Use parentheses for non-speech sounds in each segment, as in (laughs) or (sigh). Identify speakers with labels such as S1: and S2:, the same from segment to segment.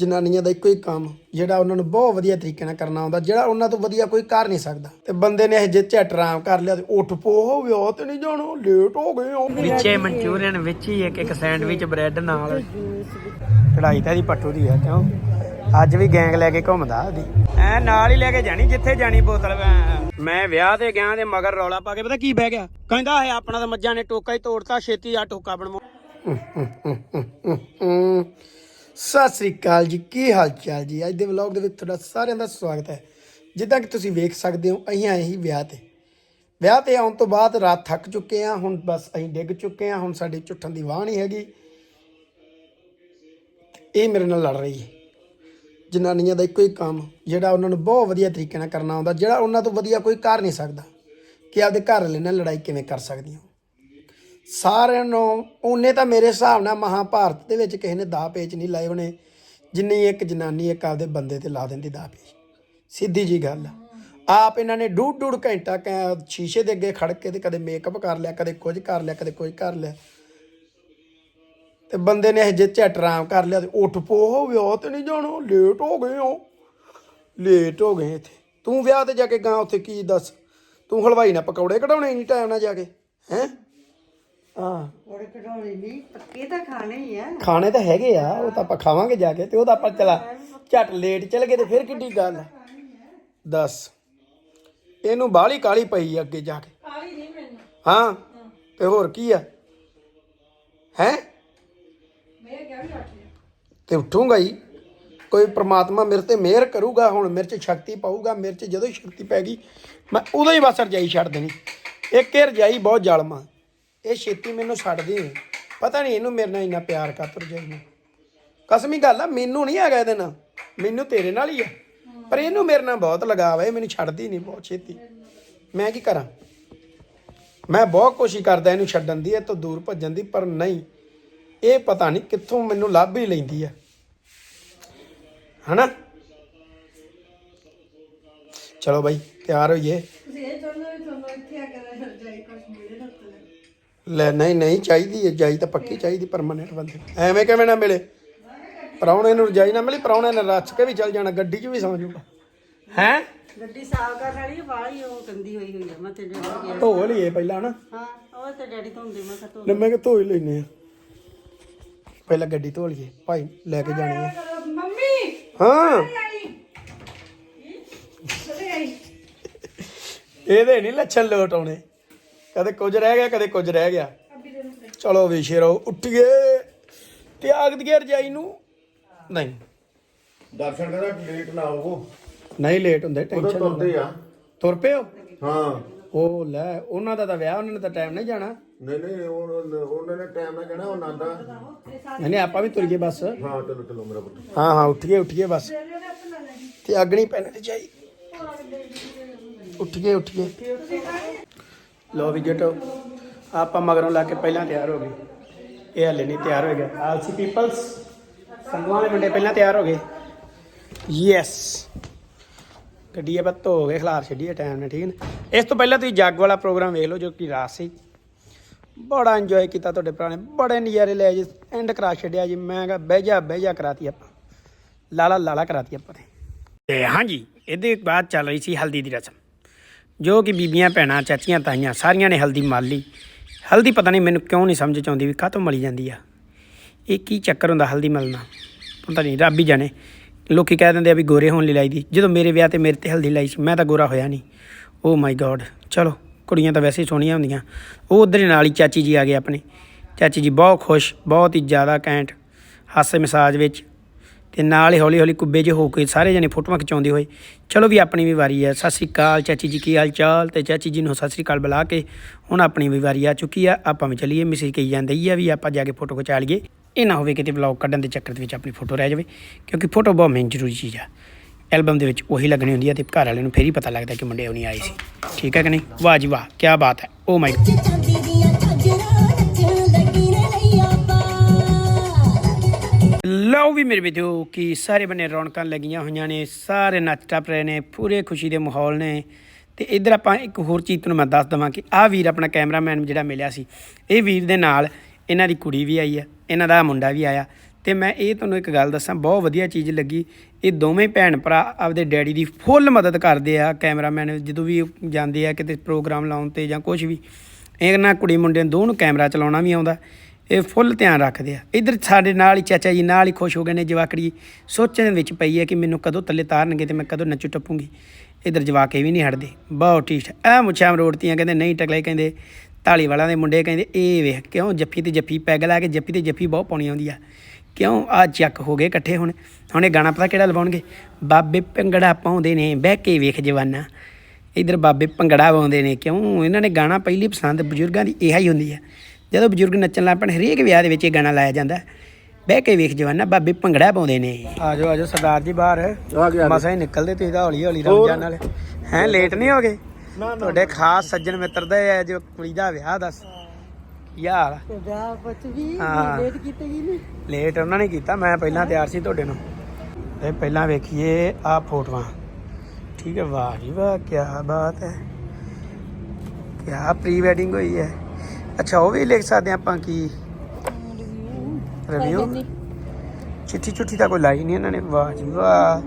S1: ਜਨਾਨੀਆਂ ਦਾ ਇੱਕੋ ਹੀ ਕੰਮ ਜਿਹੜਾ ਉਹਨਾਂ ਨੂੰ ਬਹੁਤ ਵਧੀਆ ਤਰੀਕੇ ਨਾਲ ਕਰਨਾ ਆਉਂਦਾ ਜਿਹੜਾ ਉਹਨਾਂ ਤੋਂ ਵਧੀਆ ਕੋਈ ਕਰ ਨਹੀਂ ਸਕਦਾ। ਤੇ ਬੰਦੇ ਨੇ ਇਹ ਜੇ ਝਟ ਆਰਾਮ ਕਰ ਲਿਆ ਤੇ ਉੱਠ ਪੋ ਹੋ ਗਿਆ ਤੇ ਨਹੀਂ ਜਾਣਾ ਲੇਟ ਹੋ ਗਏ ਵਿੱਚੇ ਮਨਚੂਰੀਅਨ ਵਿੱਚ ਹੀ ਇੱਕ ਇੱਕ ਸੈਂਡਵਿਚ ਬ੍ਰੈਡ ਨਾਲ। ਚੜਾਈ ਤਾਂ ਦੀ ਪੱਟੂ ਦੀ ਆ ਕਿਉਂ? ਅੱਜ ਵੀ ਗੈਂਗ ਲੈ ਕੇ ਘੁੰਮਦਾ ਉਹਦੀ ਐ ਨਾਲ ਹੀ ਲੈ ਕੇ ਜਾਣੀ ਜਿੱਥੇ ਜਾਣੀ ਬੋਤਲ ਮੈਂ- ਮੈਂ ਵਿਆਹ ਤੇ ਗਿਆ ਤੇ ਮਗਰ ਰੌਲਾ ਪਾ ਕੇ ਪਤਾ ਕੀ ਬਹਿ ਗਿਆ? ਕਹਿੰਦਾ ਹੈ ਆਪਣਾ ਤਾਂ ਮੱਝਾਂ ਨੇ ਟੋਕਾ ਹੀ ਤੋੜਤਾ ਛੇਤੀ ਆ ਟੋਕਾ ਬਣਵਾ ਸਤਿ ਸ੍ਰੀ ਅਕਾਲ ਜੀ, ਕੀ ਹਾਲ ਚਾਲ ਜੀ? ਅੱਜ ਦੇ ਵਲੌਗ ਦੇ ਵਿੱਚ ਤੁਹਾਡਾ ਸਾਰਿਆਂ ਦਾ ਸਵਾਗਤ ਹੈ। ਜਿੱਦਾਂ ਕਿ ਤੁਸੀਂ ਵੇਖ ਸਕਦੇ ਹੋ, ਅਸੀਂ ਆਏ ਹੀ ਵਿਆਹ ਤੇ। ਵਿਆਹ ਤੇ ਆਉਣ ਤੋਂ ਬਾਅਦ ਰਾਤ ਥੱਕ ਚੁੱਕੇ ਆ ਹੁਣ ਬਸ ਅਸੀਂ ਡਿੱਗ ਚੁੱਕੇ ਆ ਹੁਣ ਸਾਡੀ ਝੁੱਠਣ ਦੀ ਵਾਹ ਨਹੀਂ ਹੈਗੀ। ਇਹ ਮੇਰੇ ਨਾਲ ਲੜ ਰਹੀ ਹੈ। ਜਨਾਨੀਆਂ ਦਾ ਇੱਕੋ ਹੀ ਕੰਮ, ਜਿਹੜਾ ਉਹਨਾਂ ਨੂੰ ਬਹੁਤ ਵਧੀਆ ਤਰੀਕੇ ਨਾਲ ਕਰਨਾ ਆਉਂਦਾ, ਜਿਹੜਾ ਉਹਨਾਂ ਤੋਂ ਵਧੀਆ ਕੋਈ ਕਰ ਨਹੀਂ ਸਕਦਾ। ਕਿ ਆਪਦੇ ਘਰ ਵਾਲੇ ਨਾਲ ਲੜਾਈ ਕਿਵੇਂ ਕਰ ਸਕਦੀਆਂ? ਸਾਰਿਆਂ ਨੂੰ, ਉਹਨੇ ਤਾਂ ਮੇਰੇ ਹਿਸਾਬ ਨਾਲ ਮਹਾਭਾਰਤ ਦੇ ਵਿੱਚ ਕਿਸੇ ਨੇ ਦਾ ਪੇਚ ਨਹੀਂ ਲਾਏ ਹੋਣੇ। ਜਿੰਨੀ ਇੱਕ ਜਨਾਨੀ ਇੱਕ ਆਪਦੇ ਬੰਦੇ ਤੇ ਲਾ ਦਿੰਦੀ ਦਾ ਪੇਚ। ਸਿੱਧੀ ਜੀ ਗੱਲ ਆ। ਆਪ ਇਹਨਾਂ ਨੇ ਡੂਢ ਡੂਢ ਘੰਟਾ ਕੈ- ਸ਼ੀਸ਼ੇ ਦੇ ਅੱਗੇ ਖੜ ਕੇ ਤੇ ਕਦੇ ਮੇਕਅਪ ਕਰ ਲਿਆ, ਕਦੇ ਕੁਝ ਕਰ ਲਿਆ, ਕਦੇ ਕੁਝ ਕਰ ਲਿਆ। ਤੇ ਬੰਦੇ ਨੇ ਇਹ ਜੇ ਝਟ ਆਰਾਮ ਕਰ ਲਿਆ ਤੇ ਉੱਠ ਪੋ ਹੋ ਗਿਆ ਤੇ ਨਹੀਂ ਜਾਣਾ ਲੇਟ ਹੋ ਗਏ ਹੋ ਲੇਟ ਹੋ ਗਏ ਇੱਥੇ। ਤੂੰ ਵਿਆਹ ਤੇ ਜਾ ਕੇ ਗਾਂ ਉੱਥੇ ਕੀ ਦੱਸ? ਤੂੰ ਹਲਵਾਈ ਨਾਲ ਪਕੌੜੇ ਕਢਾਉਣੇ ਨਹੀਂ ਟਾਈਮ ਨਾਲ ਜਾ ਕੇ, ਹੈ? ਹਾਂ।
S2: ਥੋੜੇ ਕਢਾਉਣੇ ਨਹੀਂ ਪੱਕੇ ਤਾਂ ਖਾਣੇ ਹੀ ਆ।
S1: ਖਾਣੇ ਤਾਂ ਹੈਗੇ ਆ ਉਹ ਤਾਂ ਆਪਾਂ ਖਾਵਾਂਗੇ ਜਾ ਕੇ ਤੇ ਉਹ ਤਾਂ ਆਪਾਂ ਚਲਾ ਝਟ ਲੇਟ ਚਲ ਗਏ ਤੇ ਫਿਰ ਕਿੱਡੀ ਗੱਲ ਆ? ਦੱਸ ਇਹਨੂੰ ਬਾਹਲੀ ਕਾਲੀ ਪਈ ਆ ਅੱਗੇ ਜਾ ਕੇ। ਕਾਲੀ ਨਹੀਂ ਮੈਨੂੰ। ਹਾਂ ਤੇ ਹੋਰ ਕੀ ਆ? ਹੈ? ਤੇ ਉੱਠੂਗਾ ਹੀ। ਕੋਈ ਪ੍ਰਮਾਤਮਾ ਮੇਰੇ ਤੇ ਮਿਹਰ ਕਰੂਗਾ ਹੁਣ ਮੇਰੇ 'ਚ ਸ਼ਕਤੀ ਪਾਊਗਾ ਮੇਰੇ 'ਚ ਜਦੋਂ ਹੀ ਸ਼ਕਤੀ ਪੈ ਗਈ ਮੈਂ ਉਦੋਂ ਹੀ ਬਸ ਰਜਾਈ ਛੱਡ ਦੇਣੀ। ਇੱਕ ਇਹ ਰਜਾਈ ਬਹੁਤ ਜ਼ਾਲਮਾ। ਇਹ ਛੇਤੀ ਮੈਨੂੰ ਛੱਡਦੀ ਨਹੀਂ ਪਤਾ ਨਹੀਂ ਇਹਨੂੰ ਮੇਰੇ ਨਾਲ ਇੰਨਾ ਪਿਆਰ ਕਰ ਰਜਾਈ ਨੂੰ ਕਸਮੀ ਗੱਲ ਆ, ਮੈਨੂੰ ਨਹੀਂ ਹੈਗਾ ਇਹਦੇ ਨਾਲ। ਮੈਨੂੰ ਤੇਰੇ ਨਾਲ ਹੀ ਆ। ਪਰ ਇਹਨੂੰ ਮੇਰੇ ਨਾਲ ਬਹੁਤ ਲਗਾਵ ਹੈ ਮੈਨੂੰ ਛੱਡਦੀ ਨਹੀਂ ਬਹੁਤ ਛੇਤੀ। ਮੈਂ ਕੀ ਕਰਾਂ? ਮੈਂ ਬਹੁਤ ਕੋਸ਼ਿਸ਼ ਕਰਦਾ ਇਹਨੂੰ ਛੱਡਣ ਦੀ, ਇਹ ਤੋਂ ਦੂਰ ਭੱਜਣ ਦੀ, ਪਰ ਨਹੀਂ। ਇਹ ਪਤਾ ਨਹੀਂ ਕਿੱਥੋਂ ਮੈਨੂੰ ਲੱਭ ਹੀ ਲੈਂਦੀ ਆ। ਹਨਾ? ਚਲੋ ਬਾਈ, ਤਿਆਰ ਹੋਈਏ।
S2: ਤੁਸੀਂ ਇਹ ਚਾਹੁੰਦੇ ਵੀ ਇੱਥੇ ਆ ਕੇ ਜਾਈ ਕੁਝ
S1: ਲੈ ਨਹੀਂ ਨਹੀਂ ਚਾਹੀਦੀ ਹੈ ਜਾਈ ਤਾਂ ਪੱਕੀ ਚਾਹੀਦੀ ਪਰਮਾਨੈਂਟ ਬੰਦੇ। ਨੂੰ। ਐਵੇਂ ਕਿਵੇਂ ਨਾ ਮਿਲੇ? ਪਰੌਣੇ ਨੂੰ ਰਜਾਈ ਨਾ ਮਿਲੀ ਪਰੌਣੇ ਨੇ ਰੱਛ ਕੇ ਵੀ ਚੱਲ ਜਾਣਾ ਗੱਡੀ 'ਚ ਵੀ ਸੌਂ ਜਾਊਗਾ। ਹੈ?
S2: ਗੱਡੀ ਸਾਫ਼ ਕਰਨ ਵਾਲੀ ਵਾਲੀ ਉਹ ਗੰਦੀ ਹੋਈ ਹੋਈ ਆ ਮੈਂ ਤੇ ਡੈਡੀ ਨੂੰ ਕਿਹਾ।
S1: ਧੋ ਲਈਏ ਪਹਿਲਾਂ ਨਾ।
S2: ਹਾਂ ਉਹ ਤੇ ਡੈਡੀ ਧੋਂਦੇ ਮੈਂ ਕਿਹਾ ਧੋ
S1: ਲੈ ਮੈਂ ਕਿ ਧੋ ਹੀ ਲੈਨੇ ਆ। ਪਹਿਲਾਂ ਗੱਡੀ ਧੋ ਲਈਏ ਭਾਈ ਲੈ ਕੇ ਜਾਣੀ ਆ।
S2: ਮੰਮੀ!
S1: ਹਾਂ। ਇਹਦੇ ਨਹੀਂ ਲੱਛਣ ਲੋਟ ਆਉਣੇ। ਕਦੇ ਕੁਝ ਰਹਿ ਗਿਆ ਕਦੇ ਕੁਝ ਰਹਿ ਗਿਆ। ਚਲੋ ਵੀ ਸ਼ੇਰੋ ਉੱਠੀਏ। ਤਿਆਗ ਦਈਏ ਰਜਾਈ ਨੂੰ। ਨਹੀਂ।
S3: ਦਰਸ਼ਨ ਕਰਾ ਲੇਟ ਨਾ ਆਵੋ
S1: ਨਹੀਂ ਲੇਟ ਹੁੰਦੇ
S3: ਉਦੋਂ
S1: ਟੈਨਸ਼ਨ
S3: ਤੁਰਦੇ ਆ।
S1: ਤੁਰ ਪਿਓ
S3: ਹਾਂ।
S1: ਉਹ ਲੈ ਉਹਨਾਂ ਦਾ ਤਾਂ ਵਿਆਹ ਉਹਨਾਂ ਨੇ ਤਾਂ ਟਾਈਮ ਨਹੀਂ ਜਾਣਾ।
S3: ਨਹੀਂ ਨਹੀਂ ਉਹ- ਉਹਨਾਂ ਨੇ ਟਾਈਮ ਨਾਲ ਕਹਿਣਾ ਉਹ ਨਾਂਦਾ
S1: ਨਹੀਂ ਨਹੀਂ ਆਪਾਂ ਵੀ ਤੁਰ ਗਏ ਬਸ।
S3: ਹਾਂ ਚਲੋ ਚਲੋ ਮੇਰਾ ਪੁੱਤ।
S1: ਹਾਂ ਹਾਂ ਉੱਠੀਏ ਉੱਠੀਏ ਬਸ। ਤੇ ਅਗਣੀ ਪੈਣ ਤੇ ਚਾਹੀ ਉੱਠੀਏ ਉੱਠੀਏ। ਲੋ ਵੀ ਜਟੋ ਆਪਾਂ ਮਗਰੋਂ ਲਾ ਕੇ ਪਹਿਲਾਂ ਤਿਆਰ ਹੋ ਗਏ। ਇਹ ਹਲੇ ਨਹੀਂ ਤਿਆਰ ਹੋ ਗਏ ਆਲਸੀ ਪੀਪਲਸ ਸੰਗਵਾਂ ਵਾਲੇ ਮੁੰਡੇ ਪਹਿਲਾਂ ਤਿਆਰ ਹੋ ਗਏ। ਯੈਸ ਗੱਡੀ ਆਪਾਂ ਧੋ ਕੇ ਖਲਾਰ ਛੱਡੀਏ ਟਾਈਮ ਨਾਲ, ਠੀਕ ਨੇ? ਇਸ ਤੋਂ ਪਹਿਲਾਂ ਤੁਸੀਂ ਜੱਗ ਵਾਲਾ ਪ੍ਰੋਗਰਾਮ ਵੇਖ ਲਓ, ਜੋ ਕਿ ਰਾਤ ਸੀ। ਬੜਾ ਇੰਜੋਏ ਕੀਤਾ ਤੁਹਾਡੇ ਭਰਾ ਨੇ। ਬੜੇ ਨਜ਼ਾਰੇ ਲਏ ਜੀ ਐਂਡ ਕਰਾ ਛੱਡਿਆ ਜੀ। ਮੈਂ ਕਿਹਾ, ਬਹਿ ਜਾ ਬਹਿ ਜਾ ਕਰਾਤੀ ਆਪਾਂ। ਲਾਲਾ ਲਾਲਾ ਕਰਾਤੀ ਆਪਾਂ ਨੇ। ਤੇ ਹਾਂਜੀ, ਇਹਦੇ ਬਾਅਦ ਚੱਲ ਰਹੀ ਸੀ ਹਲਦੀ ਦੀ ਰਸਮ। ਜੋ ਕਿ ਬੀਬੀਆਂ, ਭੈਣਾਂ, ਚਾਚੀਆਂ, ਤਾਈਆਂ ਸਾਰੀਆਂ ਨੇ ਹਲਦੀ ਮਲ ਲਈ। ਹਲਦੀ ਪਤਾ ਨਹੀਂ ਮੈਨੂੰ ਕਿਉਂ ਨਹੀਂ ਸਮਝ ਚ ਆਉਂਦੀ ਵੀ ਕਾਹਤੋਂ ਮਲੀ ਜਾਂਦੀ ਆ। ਇਹ ਕੀ ਚੱਕਰ ਹੁੰਦਾ ਹਲਦੀ ਮਲਣਾ? ਪਤਾ ਨਹੀਂ, ਰੱਬ ਹੀ ਜਾਣੇ। ਲੋਕੀ ਕਹਿ ਦਿੰਦੇ ਆ ਵੀ ਗੋਰੇ ਹੋਣ ਲਈ ਲਾਈ ਦੀ। ਜਦੋਂ ਮੇਰੇ ਵਿਆਹ ਤੇ ਮੇਰੇ ਤੇ ਹਲਦੀ ਲਾਈ ਸੀ, ਮੈਂ ਤਾਂ ਗੋਰਾ ਹੋਇਆ ਨਹੀਂ। ਓ ਮਾਈ ਗॉड ਚਲੋ, ਕੁੜੀਆਂ ਤਾਂ ਵੈਸੇ ਹੀ ਸੋਹਣੀਆਂ ਹੁੰਦੀਆਂ। ਉਹ ਉਧਰ ਨਾਲ ਹੀ ਚਾਚੀ ਜੀ ਆ ਗਏ ਆਪਣੇ। ਚਾਚੀ ਜੀ ਬਹੁਤ ਖੁਸ਼, ਬਹੁਤ ਹੀ ਜ਼ਿਆਦਾ ਕੈਂਟ ਹਾਸੇ ਮਸਾਜ ਵਿੱਚ ਤੇ ਨਾਲ ਹੀ ਹੌਲੀ ਹੌਲੀ ਕੁੱਬੇ ਜਿਹੇ ਹੋ ਕੇ ਸਾਰੇ ਜਣੇ ਫੋਟੋਆਂ ਖਿਚਾਉਂਦੇ ਹੋਏ, ਚਲੋ ਵੀ ਆਪਣੀ ਵੀ ਵਾਰੀ ਹੈ ਸਤਿ ਸ੍ਰੀ ਅਕਾਲ ਚਾਚੀ ਜੀ, ਕੀ ਹਾਲ ਚਾਲ ਤੇ ਚਾਚੀ ਜੀ ਨੂੰ ਸਤਿ ਸ੍ਰੀ ਅਕਾਲ ਬੁਲਾ ਕੇ ਹੁਣ ਆਪਣੀ ਵੀ ਵਾਰੀ ਆ ਚੁੱਕੀ ਆ। ਆਪਾਂ ਵੀ ਚਲੀਏ ਮਿਸੀ ਕਹੀ ਜਾਂਦੇ ਹੀ ਆ ਵੀ ਆਪਾਂ ਜਾ ਕੇ ਫੋਟੋ ਖਿਚਾ ਲਈਏ। ਇਹ ਨਾ ਹੋਵੇ ਕਿਤੇ ਵਲੌਗ ਕੱਢਣ ਦੇ ਚੱਕਰ ਦੇ ਵਿੱਚ ਆਪਣੀ ਫੋਟੋ ਰਹਿ ਜਾਵੇ, ਕਿਉਂਕਿ ਫੋਟੋ ਬਹੁਤ ਮੇਨ ਜ਼ਰੂਰੀ ਚੀਜ਼ ਆ। ਐਲਬਮ ਦੇ ਵਿੱਚ ਉਹੀ ਲੱਗਣੀ ਹੁੰਦੀ ਆ ਤੇ ਘਰ ਵਾਲੇ ਨੂੰ ਫੇਰ ਹੀ ਪਤਾ ਲੱਗਦਾ ਕਿ ਮੁੰਡੇ ਉਹ ਨਹੀਂ ਆਏ ਸੀ। ਠੀਕ ਹੈ ਕਿ ਨਹੀਂ? ਵਾਹ ਜੀ ਵਾਹ ਕੀ ਬਾਤ ਹੈ। oh ਓ ਮਾਈ ਲਓ ਵੀ ਮੇਰੇ ਵੀਡੀਓ ਕਿ ਸਾਰੇ ਬੰਨੇ ਰੌਣਕਾਂ ਲੱਗੀਆਂ ਹੋਈਆਂ ਨੇ, ਸਾਰੇ ਨੱਚ ਟੱਪ ਰਹੇ ਨੇ, ਪੂਰੇ ਖੁਸ਼ੀ ਦੇ ਮਾਹੌਲ ਨੇ। ਤੇ ਇੱਧਰ ਆਪਾਂ ਇੱਕ ਹੋਰ ਚੀਜ਼ ਤੁਹਾਨੂੰ ਮੈਂ ਦੱਸ ਦਵਾਂ ਕਿ ਆਹ ਵੀਰ ਆਪਣਾ ਕੈਮਰਾਮੈਨ ਜਿਹੜਾ ਮਿਲਿਆ ਸੀ, ਇਹ ਵੀਰ ਦੇ ਨਾਲ ਇਹਨਾਂ ਦੀ ਕੁੜੀ ਵੀ ਆਈ ਆ, ਇਹਨਾਂ ਦਾ ਮੁੰਡਾ ਵੀ ਆਇਆ। ਤੇ ਮੈਂ ਇਹ ਤੁਹਾਨੂੰ ਇੱਕ ਗੱਲ ਦੱਸਾਂ, ਬਹੁਤ ਵਧੀਆ ਚੀਜ਼ ਲੱਗੀ। ਇਹ ਦੋਵੇਂ ਭੈਣ ਭਰਾ ਆਪਦੇ ਡੈਡੀ ਦੀ ਫੁੱਲ ਮਦਦ ਕਰਦੇ ਆ ਕੈਮਰਾਮੈਨ, ਜਦੋਂ ਵੀ ਜਾਂਦੇ ਆ ਕਿਤੇ ਪ੍ਰੋਗਰਾਮ ਲਾਉਣ ਤੇ ਜਾਂ ਕੁਝ ਵੀ, ਇਹਨਾਂ ਕੁੜੀ ਮੁੰਡੇ ਨੂੰ ਦੋਨੋਂ ਕੈਮਰਾ ਚਲਾਉਣਾ ਵੀ ਆਉਂਦਾ। ਇਹ ਫੁੱਲ ਧਿਆਨ ਰੱਖਦੇ ਆ। ਇਧਰ ਸਾਡੇ ਨਾਲ ਹੀ ਚਾਚਾ ਜੀ ਨਾਲ ਹੀ ਖੁਸ਼ ਹੋ ਗਏ ਨੇ ਜਵਾਕੜੀ। ਸੋਚਣ ਵਿੱਚ ਪਈ ਹੈ ਕਿ ਮੈਨੂੰ ਕਦੋਂ ਥੱਲੇ ਤਾਰਨਗੇ ਤੇ ਮੈਂ ਕਦੋਂ ਨੱਚੂ ਟੱਪੂਗੀ। ਇਧਰ ਜਵਾਕੇ ਵੀ ਨਹੀਂ ਹਟਦੇ। ਬਹੁਤ ਠੀਕ ਐ ਮੁੱਛਾਂ ਮਰੋੜਤੀਆਂ ਕਹਿੰਦੇ, ਨਹੀਂ ਟਕਲੇ ਕਹਿੰਦੇ। ਢਾਲੀ ਵਾਲਿਆਂ ਦੇ ਮੁੰਡੇ ਕਹਿੰਦੇ, ਇਹ ਵੇਖ ਕਿਉਂ ਜੱਫੀ ਤੇ ਜੱਫੀ ਪੈਗ ਲਾ ਕੇ ਜੱਫੀ ਤੇ ਜੱਫੀ ਬਹੁਤ ਪਾਉਣੀ ਆਉਂਦੀ ਆ। ਕਿਉਂ ਆ ਚੱਕ ਹੋ ਗਏ ਇਕੱਠੇ ਹੁਣ? ਹੁਣ ਇਹ ਗਾਣਾ ਪਤਾ ਕਿਹੜਾ ਲਵਾਉਣਗੇ? ਬਾਬੇ ਭੰਗੜਾ ਪਾਉਂਦੇ ਨੇ, ਬਹਿ ਕੇ ਵੇਖ ਜਵਾਨਾ। ਇਧਰ ਬਾਬੇ ਭੰਗੜਾ ਪਾਉਂਦੇ ਨੇ। ਕਿਉਂ? ਇਹਨਾਂ ਨੇ ਗਾਣਾ ਪਹਿਲੀ ਪਸੰਦ ਬਜ਼ੁਰਗਾਂ ਦੀ, ਇਹੀ ਹੁੰਦੀ ਆ। ਜਦੋਂ ਬਜ਼ੁਰਗ ਨੱਚਣ ਲੱਗ ਪੈਣ ਹਰੇਕ ਵਿਆਹ ਦੇ ਵਿੱਚ ਇਹ ਗਾਣਾ ਲਾਇਆ ਜਾਂਦਾ ਹੈ। ਬਹਿ ਕੇ ਵੇਖ ਜਵਾਨਾ ਬਾਬੇ ਭੰਗੜਾ ਪਾਉਂਦੇ ਨੇ। ਆਜੋ ਆਜੋ ਸਰਦਾਰ ਜੀ ਬਾਹਰ।
S3: ਆ ਗਿਆ।
S1: ਮਸਾਂ ਹੀ ਨਿਕਲਦੇ ਤੁਸੀਂ ਤਾਂ ਹੌਲੀ ਹੌਲੀ ਰਮਜ਼ਾਨ ਨਾਲ। ਹੈ ਲੇਟ ਨਹੀਂ ਹੋ ਗਏ ਤੁਹਾਡੇ ਖਾਸ ਸੱਜਣ ਮਿੱਤਰ ਦਾ ਇਹ ਜੋ ਕੁੜੀ ਦਾ ਵਿਆਹ ਦੱਸ।
S2: ਵੀ
S1: ਹਾਂ।
S2: ਲੇਟ ਕੀਤੀ ਗਈ ਨਹੀਂ
S1: ਲੇਟ ਉਹਨਾਂ ਨੇ ਕੀਤਾ ਮੈਂ ਪਹਿਲਾਂ ਤਿਆਰ ਸੀ ਤੁਹਾਡੇ ਨੂੰ। ਤੇ ਪਹਿਲਾਂ ਵੇਖੀਏ ਆ ਫੋਟੋਆਂ। ਠੀਕ ਹੈ ਵਾਹ ਜੀ ਵਾਹ ਕੀ ਬਾਤ ਹੈ। ਕੀ ਪ੍ਰੀ ਵੈਡਿੰਗ ਹੋਈ ਹੈ। ਅੱਛਾ ਉਹ ਵੀ ਲਿਖ ਸਕਦੇ ਆਪਾਂ ਕੀ? ਰਿਵਿਊ ਚਿੱਠੀ ਚੁੱਠੀ ਤਾਂ ਕੋਈ ਲਾਈ ਨਹੀਂ ਇਹਨਾਂ ਨੇ। ਵਾਹ ਜੀ ਵਾਹ।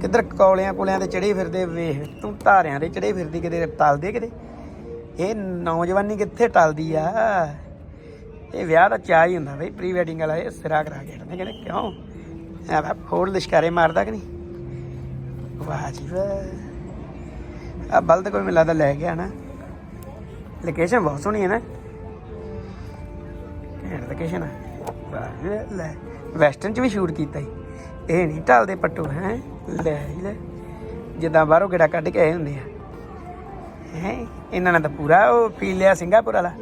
S1: ਕਿੱਧਰ ਕੌਲਿਆਂ ਕੋਲਿਆਂ ਤੇ ਚੜੇ ਫਿਰਦੇ? ਵੇਖ ਤੂੰ ਧਾਰਿਆਂ ਦੇ ਚੜੇ ਫਿਰਦੀ ਕਿਤੇ ਟਲਦੇ ਕਿਤੇ? ਇਹ ਨੌਜਵਾਨੀ ਕਿੱਥੇ ਟਲਦੀ ਆ? ਇਹ ਵਿਆਹ ਦਾ ਚਾਹ ਹੀ ਹੁੰਦਾ ਬਈ ਪ੍ਰੀ ਵੈਡਿੰਗ ਵਾਲਾ ਇਹ ਸਿਰਾ ਕਰਾ ਕੇ ਹਟਦੇ ਕਹਿੰਦੇ ਕਿਉਂ? ਆ ਵਾ ਫੋੜ ਲਿਸ਼ਕਾਰੇ ਮਾਰਦਾ ਕਿ ਨਹੀਂ? ਵਾਹ ਜੀ ਵਾਹ। ਆ ਬਲਦ ਕੋਈ ਮਿਲਾ ਤਾਂ ਲੈ ਗਿਆ ਨਾ। ਲੋਕੇਸ਼ਨ ਬਹੁਤ ਸੋਹਣੀ ਹੈ ਨਾ। ਘੈਂਟ ਲੋਕੇਸ਼ਨ ਹੈ ਲੈ ਵੈਸਟਰਨ ਚ ਵੀ ਸ਼ੂਟ ਕੀਤਾ ਸੀ ਇਹ ਨਹੀਂ ਢਲਦੇ ਪੱਟੂ, ਹੈ? ਲੈ ਲੈ। ਜਿੱਦਾਂ ਬਾਹਰੋਂ ਗੇੜਾ ਕੱਢ ਕੇ ਆਏ ਹੁੰਦੇ ਆ। ਹੈ? ਇਹਨਾਂ ਨੇ ਤਾਂ ਪੂਰਾ ਉਹ ਪੀ ਲਿਆ ਸਿੰਗਾਪੁਰ ਵਾਲਾ।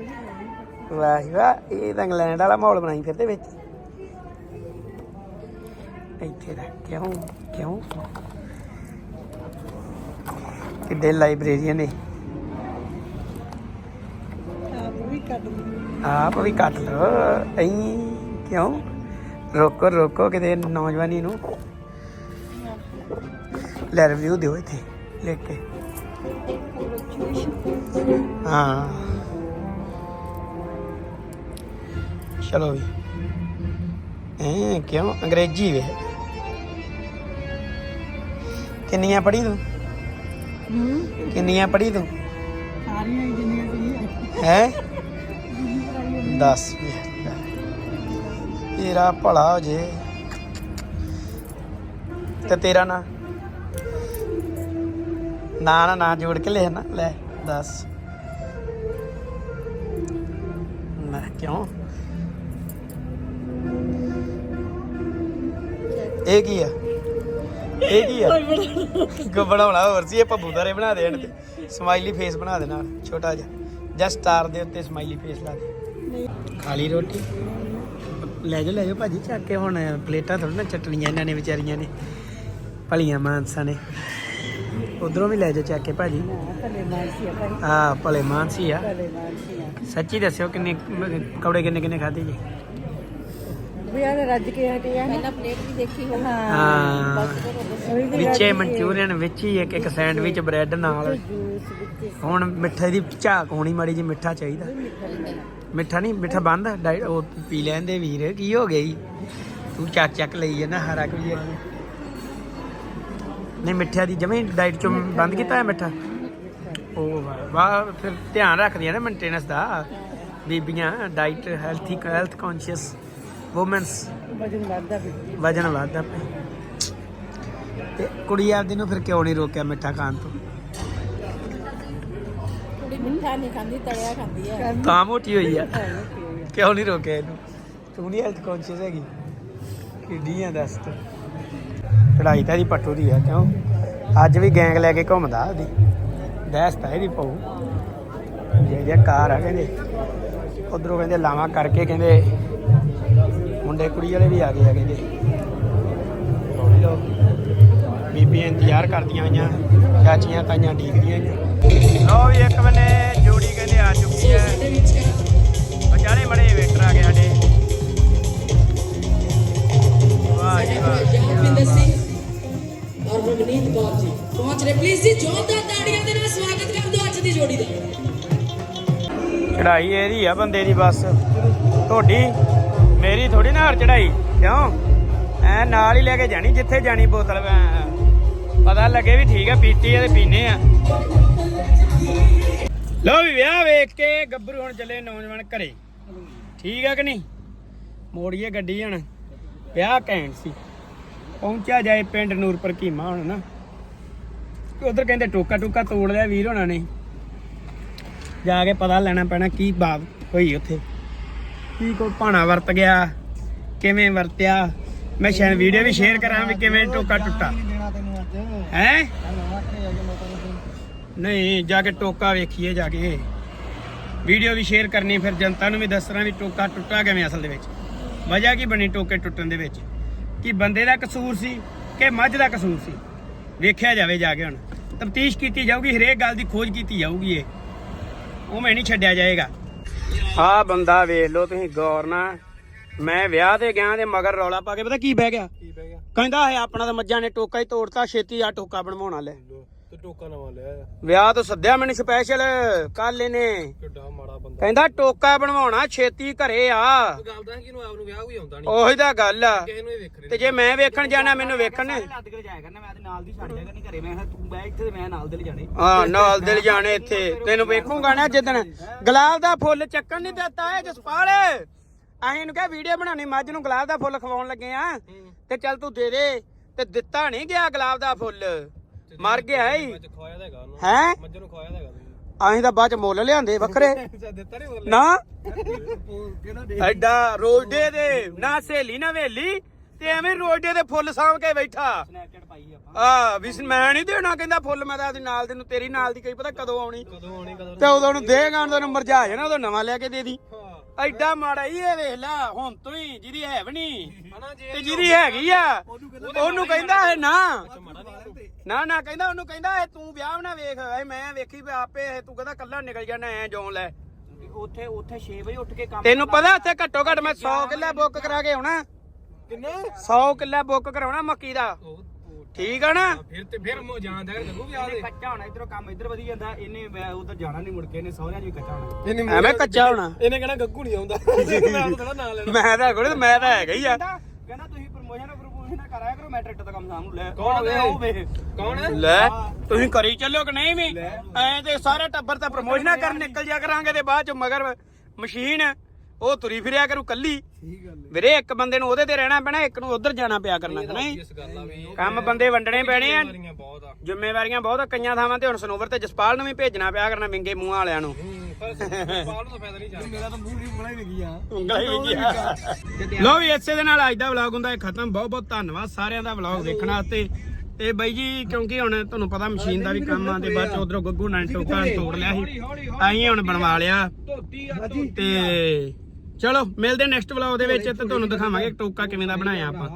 S1: ਵਾਹ ਵਾਹ, ਇਹ ਤਾਂ ਇੰਗਲੈਂਡ ਵਾਲਾ ਮਾਹੌਲ ਬਣਾਈ ਫਿਰਦੇ ਵਿੱਚ। ਇੱਥੇ ਦਾ ਕਿਉਂ ਕਿਉਂ? ਕਿੱਡੇ ਲਾਇਬ੍ਰੇਰੀਅਨ ਨੇ।
S2: ਆਪ ਵੀ ਕੱਢ
S1: ਆਪ ਵੀ ਕੱਟ ਲੋ ਐਂ ਕਿਉਂ? ਰੋਕੋ ਰੋਕੋ ਕਿਤੇ ਨੌਜਵਾਨੀ ਨੂੰ। ਲੈ ਰਿਵਿਊ ਦਿਓ ਇੱਥੇ ਲਿਖ ਕੇ। ਹਾਂ। ਚਲੋ ਵੀ। ਐ ਕਿਉਂ? ਅੰਗਰੇਜ਼ੀ ਵੇ। ਕਿੰਨੀਆਂ ਪੜ੍ਹੀ ਤੂੰ? ਕਿੰਨੀਆਂ ਪੜ੍ਹੀ ਤੂੰ?
S2: ਸਾਰੀਆਂ ਹੀ ਜਿੰਨੀਆਂ
S1: ਹੈ? ਦੱਸ। ਤੇਰਾ ਭਲਾ ਹੋ ਜੇ। ਤੇ ਤੇਰਾ ਨਾਂ? ਨਾ ਨਾ ਨਾ ਜੋੜ ਕੇ ਲਿਖ ਨਾ, ਲੈ 10 ਮੈਂ ਕਿਉਂ? ਇਹ ਕੀ ਆ? ਇਹ ਕੀ ਆ? ਕੋ ਬਣਾਉਣਾ? ਹੋਰ ਸੀ ਇਹ ਭੱਬੂ ਦਾਰੇ ਬਣਾ ਦੇ ਇਹਨੇ ਤੇ। ਸਮਾਈਲੀ ਫੇਸ ਬਣਾ ਦੇ ਨਾਲ, ਛੋਟਾ ਜਿਹਾ। ਜਾਂ ਸਟਾਰ ਦੇ ਉੱਤੇ ਸਮਾਈਲੀ ਫੇਸ ਲਾ ਦੇ। ਖਾਲੀ ਰੋਟੀ? ਲੈ ਜਾ ਲੈ ਜਾ ਭਾਜੀ ਚੱਕ ਕੇ ਹੁਣ ਪਲੇਟਾਂ ਥੋੜਾ ਨਾ ਚਟਣੀਆਂ ਇਹਨਾਂ ਨੇ ਵਿਚਾਰੀਆਂ ਨੇ ਭਲੀਆਂ ਮਾਨਸਾਂ ਨੇ। ਉਧਰੋਂ ਵੀ ਲੈ ਜਾ ਚੱਕ ਕੇ ਭਾਜੀ। ਹਾਂ ਭਲੇ ਮਾਨਸੀ ਆ। ਸੱਚੀ ਦੱਸਿਓ ਕਿੰਨੇ ਕੌੜੇ ਕਿੰਨੇ ਕਿੰਨੇ ਖਾਦੇ ਜੀ?
S2: ਵੀ ਆ ਰੱਜ ਕੇ ਹਟੇ ਆ ਪਹਿਲਾਂ ਪਲੇਟ ਵੀ ਦੇਖੀ ਹੋ
S1: ਵਿੱਚੇ ਮਨਚੂਰੀਅਨ ਵਿੱਚ ਹੀ ਇੱਕ ਇੱਕ ਸੈਂਡਵਿਚ ਬ੍ਰੈਡ ਨਾਲ। ਹੁਣ ਮਿੱਠੇ ਦੀ ਝਾਕ ਹੋਣੀ ਮਾੜੀ ਜੀ ਮਿੱਠਾ ਚਾਹੀਦਾ। ਮਿੱਠਾ ਨਹੀਂ ਮਿੱਠਾ ਬੰਦ ਆ? ਉਹ ਪੀ ਲੈਂਦੇ ਵੀਰ ਕੀ ਹੋ ਗਈ ਤੂੰ ਚੱਕ ਚੱਕ ਲਈ ਨਾ ਹਰਾ ਕੋਈ ਨਹੀਂ ਮਿੱਠਿਆ ਦੀ ਜਮੇ ਡਾਈਟ ਚੋਂ ਬੰਦ ਕੀਤਾ ਹੈ ਮਿੱਠਾ? ਉਹ ਵਾਹ ਵਾਹ ਫਿਰ ਧਿਆਨ ਰੱਖਦੀਆਂ ਨੇ ਮੇਨਟੇਨੈਂਸ ਦਾ। ਬੀਬੀਆਂ diet healthy health conscious women's
S2: ਵਜਨ ਵੱਧਦਾ
S1: ਵਜਨ ਵਧਦਾ ਪਿਆ। ਤੇ ਕੁੜੀ ਆਪਦੀ ਨੂੰ ਫਿਰ ਕਿਉਂ ਨਹੀਂ ਰੋਕਿਆ ਮਿੱਠਾ ਖਾਣ ਤੋਂ?
S2: ਮਿੱਠਾ ਨਹੀਂ ਖਾਂਦੀ ਤਲਿਆ ਖਾਂਦੀ ਆ।
S1: ਤਾਂ ਮੋਟੀ ਹੋਈ ਆ। ਕਿਉਂ ਨਹੀਂ ਰੋਕਿਆ ਇਹਨੂੰ? ਤੂੰ ਨਹੀਂ ਹੈਲਥ ਕੌਨਸ਼ੀਅਸ ਹੈਗੀ। ਕਿੱਡੀ ਆ ਦੱਸ ਤੂੰ। ਚੜਾਈ ਤਾਂ ਇਹਦੀ ਪੱਟੂ ਦੀ ਆ ਕਿਉਂ? ਅੱਜ ਵੀ ਗੈਂਗ ਲੈ ਕੇ ਘੁੰਮਦਾ ਉਹਦੀ। ਦਹਿਸ ਤਾਂ ਇਹਦੀ ਪਊ ਜੇ ਜੇ ਕਾਰ ਆ ਕਹਿੰਦੇ ਉਧਰੋਂ ਕਹਿੰਦੇ ਲਾਵਾਂ ਕਰਕੇ ਕਹਿੰਦੇ ਮੁੰਡੇ ਕੁੜੀ ਵਾਲੇ ਵੀ ਆ ਗਏ ਆ ਕਹਿੰਦੇ। ਬੀਬੀਆਂ ਇੰਤਜ਼ਾਰ ਕਰਦੀਆਂ ਆਈਆਂ ਚਾਚੀਆਂ ਤਾਈਆਂ ਡੀਕਦੀਆਂ ਆਈਆਂ ਲਓ ਵੀ ਇੱਕ ਬੰਨੇ ਜੋੜੀ ਕਹਿੰਦੇ ਆ ਚੁੱਕੀ ਹੈ। ਵਿਚਾਰੇ ਬੜੇ ਵੇਟਰ ਆ ਗਏ ਸਾਡੇ। ਵਾਹ ਜੀ ਵਾਹ।
S4: ਜਗਵਿੰਦਰ ਸਿੰਘ ਔਰ ਰਵਨੀਤ ਕੌਰ ਜੀ ਪਹੁੰਚ ਰਹੇ। ਪਲੀਜ਼ ਜੀ ਜ਼ੋਰਦਾਰ ਤਾੜੀਆਂ ਦੇ ਨਾਲ ਸਵਾਗਤ ਕਰ ਦਿਓ ਅੱਜ ਦੀ ਜੋੜੀ ਦਾ।
S1: ਚੜਾਈ ਇਹਦੀ ਆ ਬੰਦੇ ਦੀ ਬਸ। ਤੁਹਾਡੀ ਮੇਰੀ ਥੋੜੀ ਨਾ ਹਰ ਚੜਾਈ ਕਿਉਂ? ਐ ਨਾਲ ਹੀ ਲੈ ਕੇ ਜਾਣੀ ਜਿੱਥੇ ਜਾਣੀ ਬੋਤਲ ਪਤਾ ਲੱਗੇ ਵੀ ਠੀਕ ਆ ਪੀਤੀ ਆ ਤੇ ਪੀਨੇ ਆ। ਲੋ ਵੀ ਵਿਆਹ ਵੇਖ ਕੇ ਗੱਭਰੂ ਹੁਣ ਚੱਲੇ ਨੌਜਵਾਨ ਘਰੇ। ਠੀਕ ਆ ਕਿ ਨਹੀਂ? ਮੋੜੀਏ ਗੱਡੀ ਹੁਣ। ਵਿਆਹ ਘੈਂਟ ਸੀ। ਪਹੁੰਚਿਆ ਜਾਏ ਪਿੰਡ ਨੂਰਪੁਰ ਕੀਮਾ ਹੁਣ ਨਾ। ਉਧਰ ਕਹਿੰਦੇ ਟੋਕਾ ਟੋਕਾ ਤੋੜ ਲਿਆ ਵੀਰ ਹੋਣਾ ਨੇ। ਜਾ ਕੇ ਪਤਾ ਲੈਣਾ ਪੈਣਾ ਕੀ ਬਾਤ ਹੋਈ ਉੱਥੇ। ਕੀ ਕੋਈ ਭਾਣਾ ਵਰਤ ਗਿਆ, ਕਿਵੇਂ ਵਰਤਿਆ। ਮੈਂ ਸ਼ਾਇਦ ਵੀਡੀਓ ਵੀ ਸ਼ੇਅਰ ਕਰਾਂ ਵੀ ਕਿਵੇਂ ਟੋਕਾ ਟੁੱਟਾ। ਹੈ? ਨਹੀਂ ਜਾ ਕੇ ਟੋਕਾ ਵੇਖੀਏ ਜਾ ਕੇ। ਵੀਡੀਓ ਵੀ ਸ਼ੇਅਰ ਕਰਨੀ ਫਿਰ ਜਨਤਾ ਨੂੰ ਵੀ ਦੱਸਣਾ ਵੀ ਟੋਕਾ ਟੁੱਟਾ ਕਿਵੇਂ ਅਸਲ ਦੇ ਵਿੱਚ। ਵਜ੍ਹਾ ਕੀ ਬਣੀ ਟੋਕੇ ਟੁੱਟਣ ਦੇ ਵਿੱਚ? ਕਿ ਬੰਦੇ ਦਾ ਕਸੂਰ ਸੀ ਕਿ ਮੱਝ ਦਾ ਕਸੂਰ ਸੀ? ਵੇਖਿਆ ਜਾਵੇ ਜਾ ਕੇ ਹੁਣ। ਤਫਤੀਸ਼ ਕੀਤੀ ਜਾਊਗੀ ਹਰੇਕ ਗੱਲ ਦੀ ਖੋਜ ਕੀਤੀ ਜਾਊਗੀ ਇਹ। ਉਹ ਮੈਂ ਨਹੀਂ ਛੱਡਿਆ ਜਾਏਗਾ। ਆ ਬੰਦਾ ਵੇਖ ਲਓ ਤੁਸੀਂ ਗੌਰ ਨਾਲ। ਮੈਂ ਵਿਆਹ ਤੇ ਗਿਆ ਤੇ ਮਗਰ ਰੌਲਾ ਪਾ ਕੇ ਪਤਾ ਕੀ ਬਹਿ ਗਿਆ?
S5: ਕੀ ਪੈ ਗਿਆ?
S1: ਕਹਿੰਦਾ ਹੈ ਆਪਣਾ ਤਾਂ ਮੱਝਾਂ ਨੇ ਟੋਕਾ ਹੀ ਤੋੜਤਾ ਛੇਤੀ ਆ ਟੋਕਾ ਬਣਵਾਉਣਾ ਲੈ।
S5: ਤੇ ਟੋਕਾ ਨਵਾਂ ਲਿਆ
S1: ਵਿਆਹ ਤੋਂ ਸੱਦਿਆ ਮੈਨੂੰ ਸਪੈਸ਼ਲ ਕੱਲ ਇਹਨੇ।
S5: ਕਿੱਡਾ ਮਾੜਾ ਬੰਦਾ।
S1: ਕਹਿੰਦਾ ਟੋਕਾ ਬਣਵਾਉਣਾ ਛੇਤੀ ਘਰੇ ਆ।
S5: ਗੱਲ ਤਾਂ ਕਿਨੂੰ ਆਪ ਨੂੰ ਵਿਆਹ ਕੋਈ ਆਉਂਦਾ ਨਹੀਂ
S1: ਉਹੀ ਤਾਂ ਗੱਲ ਆ।
S5: ਕਿਸੇ ਨੂੰ ਇਹ ਵੇਖ
S1: ਤੇ ਜੇ ਮੈਂ ਵੇਖਣ ਜਾਣਾ ਮੈਨੂੰ ਵੇਖਣ ਨੇ
S6: ਲੱਦ ਕੇ ਜਾਇਆ ਕਰਨਾ ਮੈਂ ਤੇ ਨਾਲ ਦੀ ਛੱਡ ਜਾਇਆ ਕਰਨੀ ਘਰੇ। ਮੈਂ ਕਿਹਾ ਤੂੰ ਬੈ ਇੱਥੇ ਤੇ ਮੈਂ ਨਾਲ ਦੇ ਲਿਜਾਣੇ।
S1: ਹਾਂ ਨਾਲ ਦਿਲ ਜਾਣੇ ਇੱਥੇ। ਤੈਨੂੰ ਵੇਖੂਗਾ ਨਾ ਜਿੱਦਣ। ਗੁਲਾਬ ਦਾ ਫੁੱਲ ਚੱਕਣ ਨਹੀਂ ਦਿੱਤਾ ਹੈ ਜਸਪਾਲ। ਅਸੀਂ ਇਹਨੂੰ ਕਿਹਾ ਵੀਡੀਓ ਬਣਾਉਣੀ ਮੱਝ ਨੂੰ ਗੁਲਾਬ ਦਾ ਫੁੱਲ ਖਵਾਉਣ ਲੱਗੇ ਆ। ਤੇ ਚੱਲ ਤੂੰ ਦੇ ਦੇ। ਤੇ ਦਿੱਤਾ ਨਹੀਂ ਗਿਆ ਗੁਲਾਬ ਦਾ ਫੁੱਲ। ਮਰ ਗਿਆ ਈ।
S5: ਖਵਾਇਆ ਤਾਂ ਹੈਗਾ ਉਹਨੂੰ।
S1: ਹੈ?
S5: ਮੱਝ ਨੂੰ ਖਵਾਇਆ ਤਾਂ ਹੈਗਾ ਤੁਸੀਂ
S1: ਅਸੀਂ ਤਾਂ ਬਾਅਦ ਚ ਮੁੱਲ ਲਿਆਂਦੇ ਵੱਖਰੇ। (laughs)
S5: ਦਿੱਤਾ ਨਹੀਂ ਬੋਲ
S1: ਨਾ। ਐਡਾ ਰੋਡੇ ਦੇ ਨਾ ਸਹੇਲੀ ਨਾ ਵੇਲੀ ਤੇ ਐਵੇਂ ਰੋਡੇ ਦੇ ਫੁੱਲ ਸਾਂਭ ਕੇ ਬੈਠਾ।
S6: ਸਨੈਪਚੈਟ ਪਾਈ ਆਪਾਂ।
S1: ਆ ਵੀ ਮੈਂ ਨਹੀਂ ਦੇਣਾ ਕਹਿੰਦਾ ਫੁੱਲ ਮੈਂ ਤਾਂ ਆਪਦੇ ਨਾਲ ਦੇ ਨੂੰ ਤੇਰੀ ਨਾਲ ਦੀ ਕਈ ਪਤਾ ਕਦੋਂ ਆਉਣੀ?
S5: ਕਦੋਂ ਆਉਣੀ ਕਦੋਂ
S1: ਤੇ ਉਦੋਂ ਨੂੰ ਦੇਗਾ ਉਹਨੂੰ ਮਰਜਾ ਜਾਣਾ ਉਦੋਂ ਨਵਾਂ ਲੈ ਕੇ ਦੇ ਦੀ। ਐਡਾ ਮਾੜਾ ਹੀ ਇਹ ਵੇਖ ਲੈ ਹੁਣ ਤੋਂ ਹੀ ਜਿਹਦੀ ਹੈ ਵੀ ਨਹੀਂ
S5: ਹਨਾ ਜੇ
S1: ਤੇ ਜਿਹਦੀ ਹੈਗੀ ਆ ਉਹਨੂੰ ਕਹਿੰਦਾ ਹੈ ਨਾ। ਨਾ ਨਾ ਕਹਿੰਦਾ ਉਹਨੂੰ ਕਹਿੰਦਾ ਇਹ ਤੂੰ ਵਿਆਹ ਨਾ ਵੇਖ ਇਹ ਮੈਂ ਵੇਖੀ ਵੀ ਆਪੇ ਇਹ ਤੂੰ ਕਹਿੰਦਾ ਕੱਲਾ ਨਿਕਲ ਜਾਣਾ ਐ ਜੋਂ ਲੈ।
S6: ਉੱਥੇ ਉੱਥੇ 6 ਵਜੇ ਉੱਠ ਕੇ ਕੰਮ
S1: ਤੈਨੂੰ ਪਤਾ ਉੱਥੇ ਘੱਟੋ ਘੱਟ ਮੈਂ 100 ਕਿੱਲਾ ਬੁੱਕ ਕਰਾ ਕੇ ਆਉਣਾ।
S5: ਕਿੰਨਾ?
S1: 100 ਕਿੱਲਾ ਬੁੱਕ ਕਰਾਉਣਾ ਮੱਕੀ ਦਾ। ਠੀਕ ਆ ਨਾ?
S5: ਫਿਰ ਤੇ ਫਿਰ ਮੋ ਜਾਣਦਾ ਹੈ ਗੱਗੂ ਵਿਆਹ
S6: ਇਹਨੇ
S5: ਦੇ
S6: ਕੱਚਾ ਹੋਣਾ ਇਧਰੋਂ ਕੰਮ ਇਧਰ ਵਧੀ ਜਾਂਦਾ ਇਹਨੇ ਮੈਂ ਉਧਰ ਜਾਣਾ ਨਹੀਂ ਮੁੜ ਕੇ ਇਹਨੇ ਸਹੁਰਿਆਂ 'ਚ ਵੀ ਕੱਚਾ ਹੋਣਾ।
S1: ਐਵੇਂ ਕੱਚਾ ਹੋਣਾ।
S5: ਇਹਨੇ ਕਹਿਣਾ ਗੱਗੂ ਨਹੀਂ ਆਉਂਦਾ। ਮੈਂ ਤਾਂ ਥੋੜਾ ਨਾਂ ਲੈਣਾ
S1: ਮੈਂ ਤਾਂ ਕੋਲ ਮੈਂ ਤਾਂ ਹੈਗਾ ਹੀ ਆ
S6: ਕਹਿੰਦਾ ਕਹਿੰਦਾ ਤੁਸੀਂ ਪ੍ਰਮੋਸ਼ਨ ਪ੍ਰਮੋਸ਼ਨ ਕਰਾਇਆ ਕਰੋ ਮੈਂ ਟਰੈਕਟਰ ਦਾ ਕੰਮ ਸਾਂਭ ਨੂੰ ਲੈ।
S5: ਕੌਣ ਹੈ?
S6: ਉਹ ਵੇ
S5: ਕੌਣ ਹੈ?
S1: ਲੈ। ਤੁਸੀਂ ਕਰੀ ਚੱਲਿਓ ਕਿ ਨਹੀਂ ਵੀ? ਐ ਤੇ ਸਾਰੇ ਟੱਬਰ ਤਾਂ ਪ੍ਰਮੋਸ਼ਨਾਂ ਕਰਨ ਨਿਕਲ ਜਾ ਕਰਾਂਗੇ ਤੇ ਬਾਅਦ ਚ ਮਗਰ ਮਸ਼ੀਨ ਉਹ ਤੁਰੀ ਫਿਰਿਆ ਕਰੂ ਕੱਲੀ। ਵੀਰੇ ਇੱਕ ਬੰਦੇ ਨੂੰ ਉਹਦੇ ਤੇ ਰਹਿਣਾ ਪੈਣਾ ਇੱਕ ਨੂੰ ਉਧਰ ਜਾਣਾ ਪਿਆ ਕਰਨਾ ਨਹੀਂ? ਕੰਮ ਬੰਦੇ ਵੰਡਣੇ ਪੈਣੇ
S5: ਆ।
S1: ਜ਼ਿੰਮੇਵਾਰੀਆਂ ਬਹੁਤ ਆ, ਕਈਆਂ ਥਾਵਾਂ ਤੇ ਹੁਣ ਸਨੋਵਰ ਤੇ ਜਸਪਾਲ ਨੂੰ ਵੀ ਭੇਜਣਾ ਪਿਆ ਕਰਨਾ ਵਿੰਗੇ ਮੂੰਹਾਂ ਵਾਲਿਆਂ ਨੂੰ।
S5: ਹੂੰ, ਪਰ ਬਾਲ ਨੂੰ ਤਾਂ ਫਾਇਦਾ ਨਹੀਂ ਜਾਂਦਾ ਮੇਰਾ ਤਾਂ ਮੂੰਹ ਨਹੀਂ ਬਣਾ ਹੀ ਲੱਗੀ ਆ
S1: ਉਂਗਲਾਂ ਹੀ ਵਿੰਗੀਆਂ। ਲਓ ਵੀ ਇਸੇ ਦੇ ਨਾਲ ਅੱਜ ਦਾ ਵਲੌਗ ਹੁੰਦਾ ਹੈ ਖਤਮ। ਬਹੁਤ ਬਹੁਤ ਧੰਨਵਾਦ ਸਾਰਿਆਂ ਦਾ ਵਲੌਗ ਦੇਖਣ ਵਾਸਤੇ। ਤੇ ਬਾਈ ਜੀ ਕਿਉਂਕਿ ਹੁਣ ਤੁਹਾਨੂੰ ਪਤਾ ਮਸ਼ੀਨ ਦਾ ਵੀ ਕੰਮ ਆ ਤੇ ਬਾਅਦ ਚ ਉਧਰੋਂ ਗੱਗੂ ਨਾਲ ਟੋਕਾ ਤੋੜ ਲਿਆ ਸੀ। ਅਸੀਂ ਹੁਣ ਬਣਵਾ ਲਿਆ। ਤੇ ਚਲੋ ਮਿਲਦੇ ਨੈਕਸਟ ਵਲੌਗ ਦੇ ਵਿੱਚ ਤੇ ਤੁਹਾਨੂੰ ਦਿਖਾਵਾਂਗੇ ਟੋਕਾ ਕਿਵੇਂ ਦਾ ਬਣਾਇਆ ਆਪਾਂ।